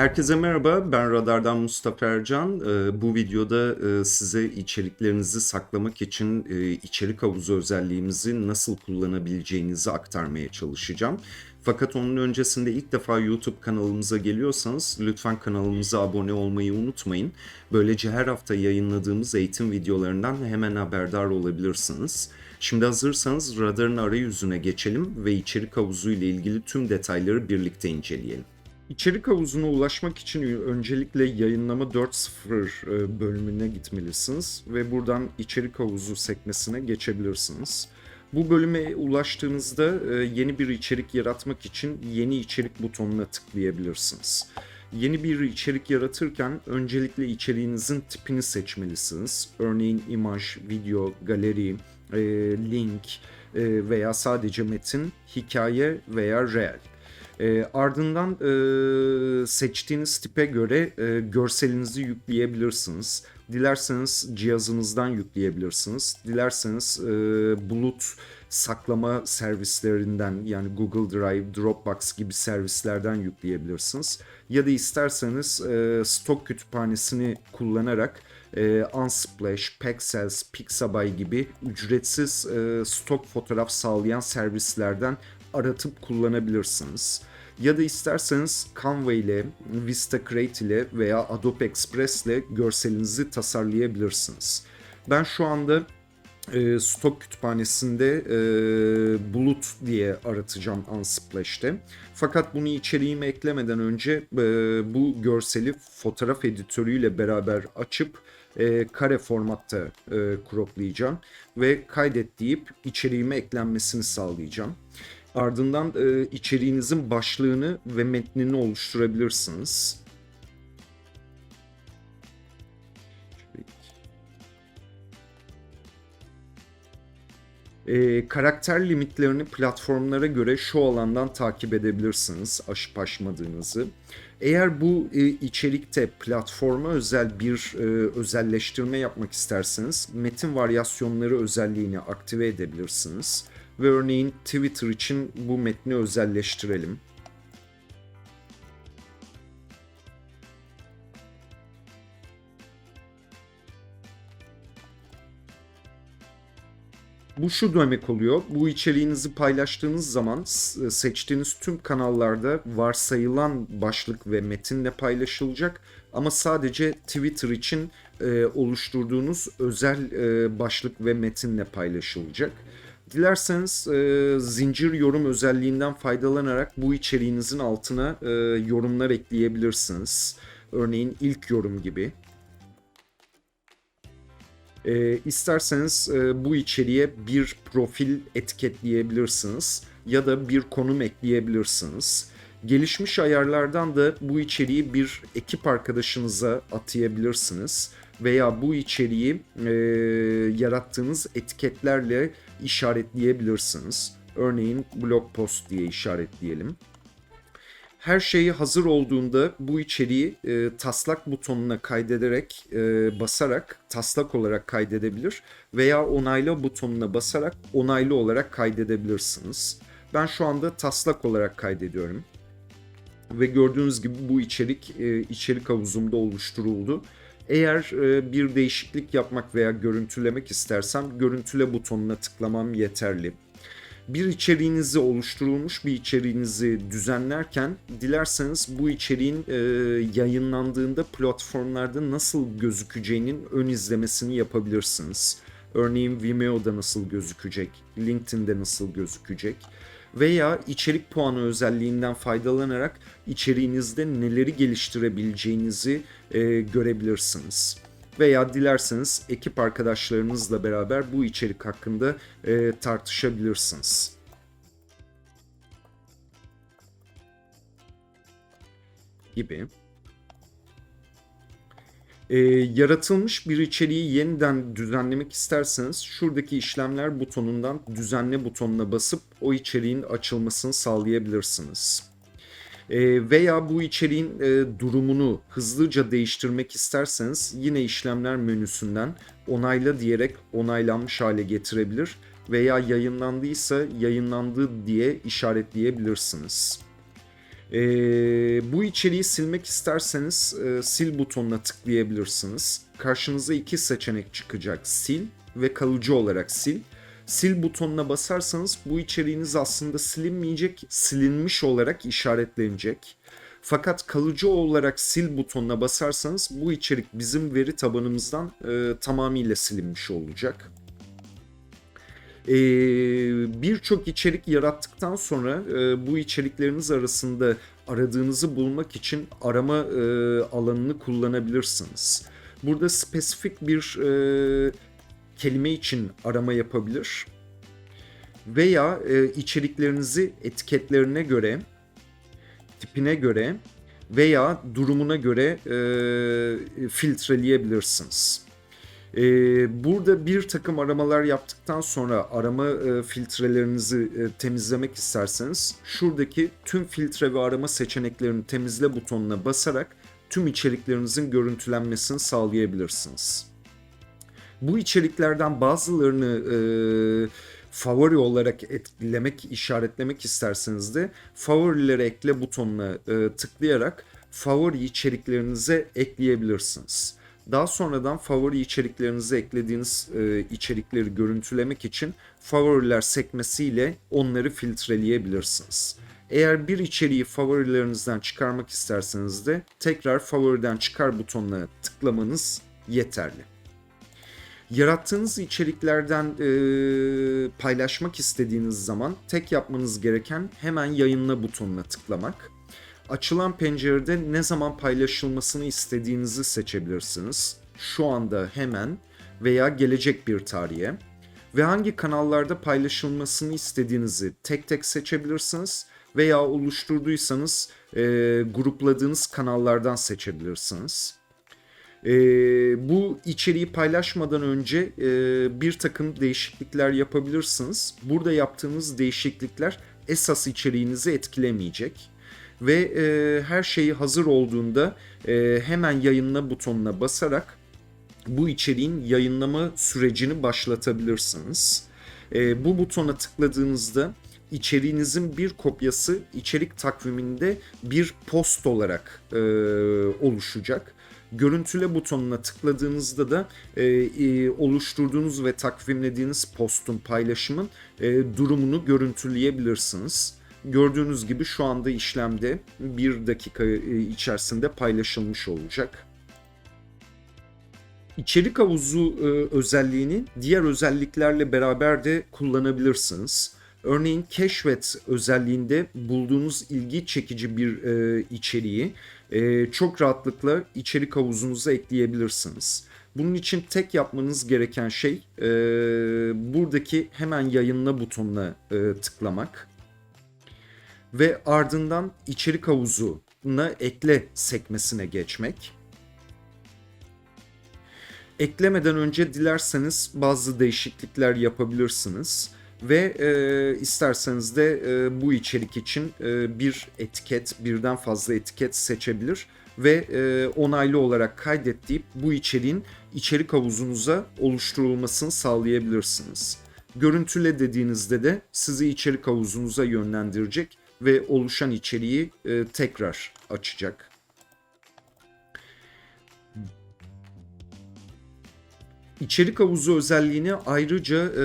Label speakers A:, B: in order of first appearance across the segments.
A: Herkese merhaba, ben Radar'dan Mustafa Ercan. Ee, Bu videoda e, size içeriklerinizi saklamak için e, içerik havuzu özelliğimizi nasıl kullanabileceğinizi aktarmaya çalışacağım. Fakat onun öncesinde ilk defa YouTube kanalımıza geliyorsanız lütfen kanalımıza abone olmayı unutmayın. Böylece her hafta yayınladığımız eğitim videolarından hemen haberdar olabilirsiniz. Şimdi hazırsanız radarın arayüzüne geçelim ve içerik havuzu ile ilgili tüm detayları birlikte inceleyelim. İçerik havuzuna ulaşmak için öncelikle yayınlama 4.0 e, bölümüne gitmelisiniz ve buradan içerik havuzu sekmesine geçebilirsiniz. Bu bölüme ulaştığınızda e, yeni bir içerik yaratmak için yeni içerik butonuna tıklayabilirsiniz. Yeni bir içerik yaratırken öncelikle içeriğinizin tipini seçmelisiniz. Örneğin imaj, video, galeri, e, link veya sadece metin, hikaye veya reel. E, ardından e, seçtiğiniz tipe göre e, görselinizi yükleyebilirsiniz. Dilerseniz cihazınızdan yükleyebilirsiniz. Dilerseniz e, bulut saklama servislerinden yani Google Drive, Dropbox gibi servislerden yükleyebilirsiniz. Ya da isterseniz e, stok kütüphanesini kullanarak e, Unsplash, Pexels, Pixabay gibi ücretsiz e, stok fotoğraf sağlayan servislerden aratıp kullanabilirsiniz. Ya da isterseniz Canva ile, Vistacreate ile veya Adobe Express ile görselinizi tasarlayabilirsiniz. Ben şu anda e, stok kütüphanesinde e, bulut diye aratacağım Unsplash'te. Fakat bunu içeriğime eklemeden önce e, bu görseli fotoğraf editörüyle beraber açıp e, kare formatta e, croplayacağım ve kaydet deyip içeriğime eklenmesini sağlayacağım. Ardından e, içeriğinizin başlığını ve metnini oluşturabilirsiniz. E, karakter limitlerini platformlara göre şu alandan takip edebilirsiniz aşıp aşmadığınızı. Eğer bu e, içerikte platforma özel bir e, özelleştirme yapmak isterseniz metin varyasyonları özelliğini aktive edebilirsiniz ve örneğin Twitter için bu metni özelleştirelim. Bu şu demek oluyor. Bu içeriğinizi paylaştığınız zaman seçtiğiniz tüm kanallarda varsayılan başlık ve metinle paylaşılacak. Ama sadece Twitter için e, oluşturduğunuz özel e, başlık ve metinle paylaşılacak. Dilerseniz e, zincir yorum özelliğinden faydalanarak bu içeriğinizin altına e, yorumlar ekleyebilirsiniz. Örneğin ilk yorum gibi. E, isterseniz e, bu içeriğe bir profil etiketleyebilirsiniz ya da bir konum ekleyebilirsiniz. Gelişmiş ayarlardan da bu içeriği bir ekip arkadaşınıza atayabilirsiniz veya bu içeriği e, yarattığınız etiketlerle işaretleyebilirsiniz. Örneğin blog post diye işaretleyelim. Her şeyi hazır olduğunda bu içeriği e, taslak butonuna kaydederek e, basarak taslak olarak kaydedebilir veya onayla butonuna basarak onaylı olarak kaydedebilirsiniz. Ben şu anda taslak olarak kaydediyorum. Ve gördüğünüz gibi bu içerik e, içerik havuzumda oluşturuldu. Eğer e, bir değişiklik yapmak veya görüntülemek istersem görüntüle butonuna tıklamam yeterli. Bir içeriğinizi oluşturulmuş bir içeriğinizi düzenlerken dilerseniz bu içeriğin e, yayınlandığında platformlarda nasıl gözükeceğinin ön izlemesini yapabilirsiniz. Örneğin Vimeo'da nasıl gözükecek, LinkedIn'de nasıl gözükecek veya içerik puanı özelliğinden faydalanarak içeriğinizde neleri geliştirebileceğinizi e, görebilirsiniz. Veya dilerseniz ekip arkadaşlarınızla beraber bu içerik hakkında e, tartışabilirsiniz. Gibi e, yaratılmış bir içeriği yeniden düzenlemek isterseniz şuradaki işlemler butonundan düzenle butonuna basıp o içeriğin açılmasını sağlayabilirsiniz. E, veya bu içeriğin e, durumunu hızlıca değiştirmek isterseniz yine işlemler menüsünden onayla diyerek onaylanmış hale getirebilir veya yayınlandıysa yayınlandı diye işaretleyebilirsiniz. Ee, bu içeriği silmek isterseniz e, sil butonuna tıklayabilirsiniz. Karşınıza iki seçenek çıkacak. Sil ve kalıcı olarak sil. Sil butonuna basarsanız bu içeriğiniz aslında silinmeyecek, silinmiş olarak işaretlenecek. Fakat kalıcı olarak sil butonuna basarsanız bu içerik bizim veri tabanımızdan e, tamamıyla silinmiş olacak. E, Birçok içerik yarattıktan sonra e, bu içerikleriniz arasında aradığınızı bulmak için arama e, alanını kullanabilirsiniz. Burada spesifik bir e, kelime için arama yapabilir veya e, içeriklerinizi etiketlerine göre tipine göre veya durumuna göre e, filtreleyebilirsiniz. E, burada bir takım aramalar yaptıktan sonra arama e, filtrelerinizi e, temizlemek isterseniz şuradaki tüm filtre ve arama seçeneklerini temizle butonuna basarak tüm içeriklerinizin görüntülenmesini sağlayabilirsiniz. Bu içeriklerden bazılarını e, favori olarak etkilemek, işaretlemek isterseniz de favorilere ekle butonuna e, tıklayarak favori içeriklerinize ekleyebilirsiniz. Daha sonradan favori içeriklerinize eklediğiniz e, içerikleri görüntülemek için favoriler sekmesiyle onları filtreleyebilirsiniz. Eğer bir içeriği favorilerinizden çıkarmak isterseniz de tekrar favoriden çıkar butonuna tıklamanız yeterli yarattığınız içeriklerden e, paylaşmak istediğiniz zaman tek yapmanız gereken hemen yayınla butonuna tıklamak. Açılan pencerede ne zaman paylaşılmasını istediğinizi seçebilirsiniz. Şu anda hemen veya gelecek bir tarihe ve hangi kanallarda paylaşılmasını istediğinizi tek tek seçebilirsiniz veya oluşturduysanız e, grupladığınız kanallardan seçebilirsiniz. E, bu içeriği paylaşmadan önce e, bir takım değişiklikler yapabilirsiniz. Burada yaptığınız değişiklikler esas içeriğinizi etkilemeyecek. Ve e, her şeyi hazır olduğunda e, hemen yayınla butonuna basarak bu içeriğin yayınlama sürecini başlatabilirsiniz. E, bu butona tıkladığınızda içeriğinizin bir kopyası içerik takviminde bir post olarak e, oluşacak görüntüle butonuna tıkladığınızda da e, oluşturduğunuz ve takvimlediğiniz postun paylaşımın e, durumunu görüntüleyebilirsiniz. Gördüğünüz gibi şu anda işlemde bir dakika e, içerisinde paylaşılmış olacak. İçerik havuzu e, özelliğini diğer özelliklerle beraber de kullanabilirsiniz. Örneğin keşfet özelliğinde bulduğunuz ilgi çekici bir e, içeriği e, çok rahatlıkla içerik havuzunuza ekleyebilirsiniz. Bunun için tek yapmanız gereken şey e, buradaki hemen yayınla butonuna e, tıklamak ve ardından içerik havuzuna ekle sekmesine geçmek. Eklemeden önce dilerseniz bazı değişiklikler yapabilirsiniz ve e, isterseniz de e, bu içerik için e, bir etiket, birden fazla etiket seçebilir ve e, onaylı olarak kaydet deyip bu içeriğin içerik havuzunuza oluşturulmasını sağlayabilirsiniz. Görüntüle dediğinizde de sizi içerik havuzunuza yönlendirecek ve oluşan içeriği e, tekrar açacak. İçerik havuzu özelliğini ayrıca e,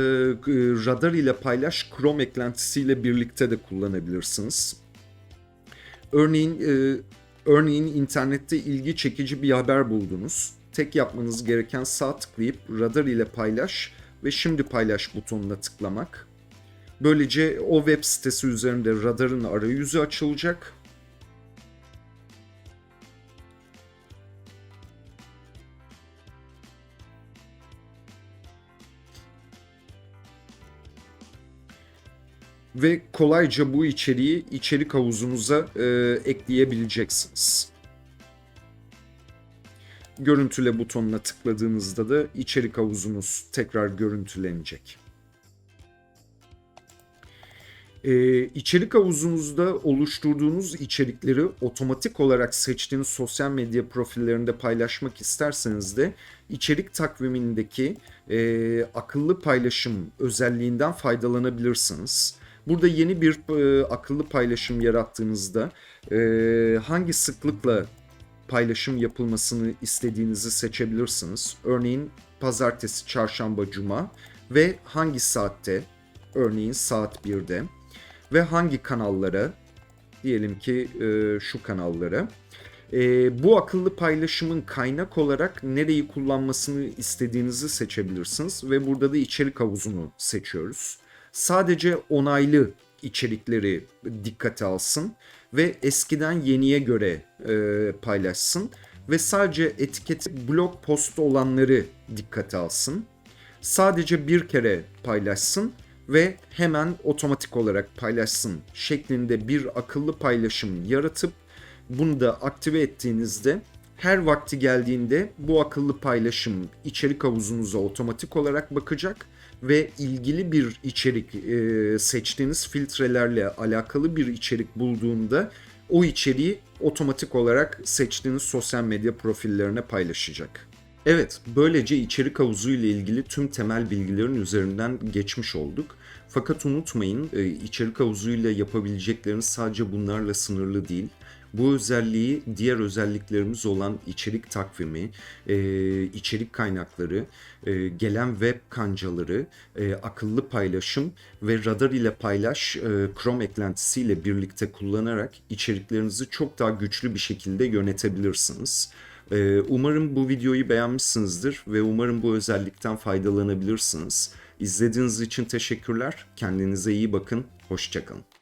A: radar ile paylaş Chrome eklentisiyle birlikte de kullanabilirsiniz. Örneğin e, örneğin internette ilgi çekici bir haber buldunuz. Tek yapmanız gereken sağ tıklayıp radar ile paylaş ve şimdi paylaş butonuna tıklamak. Böylece o web sitesi üzerinde radarın arayüzü açılacak ve kolayca bu içeriği içerik havuzunuza e, ekleyebileceksiniz. Görüntüle butonuna tıkladığınızda da içerik havuzunuz tekrar görüntülenecek. Ee, içerik havuzunuzda oluşturduğunuz içerikleri otomatik olarak seçtiğiniz sosyal medya profillerinde paylaşmak isterseniz de içerik takvimindeki e, akıllı paylaşım özelliğinden faydalanabilirsiniz. Burada yeni bir e, akıllı paylaşım yarattığınızda e, hangi sıklıkla paylaşım yapılmasını istediğinizi seçebilirsiniz. Örneğin pazartesi, çarşamba, cuma ve hangi saatte? Örneğin saat 1'de ve hangi kanallara? Diyelim ki e, şu kanallara. E, bu akıllı paylaşımın kaynak olarak nereyi kullanmasını istediğinizi seçebilirsiniz ve burada da içerik havuzunu seçiyoruz. Sadece onaylı içerikleri dikkate alsın ve eskiden yeniye göre e, paylaşsın ve sadece etiketi blog post olanları dikkate alsın. Sadece bir kere paylaşsın ve hemen otomatik olarak paylaşsın şeklinde bir akıllı paylaşım yaratıp bunu da aktive ettiğinizde her vakti geldiğinde bu akıllı paylaşım içerik havuzunuza otomatik olarak bakacak ve ilgili bir içerik e, seçtiğiniz filtrelerle alakalı bir içerik bulduğunda o içeriği otomatik olarak seçtiğiniz sosyal medya profillerine paylaşacak. Evet, böylece içerik havuzu ile ilgili tüm temel bilgilerin üzerinden geçmiş olduk. Fakat unutmayın, e, içerik havuzu ile yapabilecekleriniz sadece bunlarla sınırlı değil. Bu özelliği diğer özelliklerimiz olan içerik takvimi, e, içerik kaynakları, e, gelen web kancaları, akıllı paylaşım ve radar ile paylaş Chrome eklentisiyle birlikte kullanarak içeriklerinizi çok daha güçlü bir şekilde yönetebilirsiniz. Ee, Umarım bu videoyu beğenmişsinizdir ve umarım bu özellikten faydalanabilirsiniz. İzlediğiniz için teşekkürler. Kendinize iyi bakın. Hoşçakalın.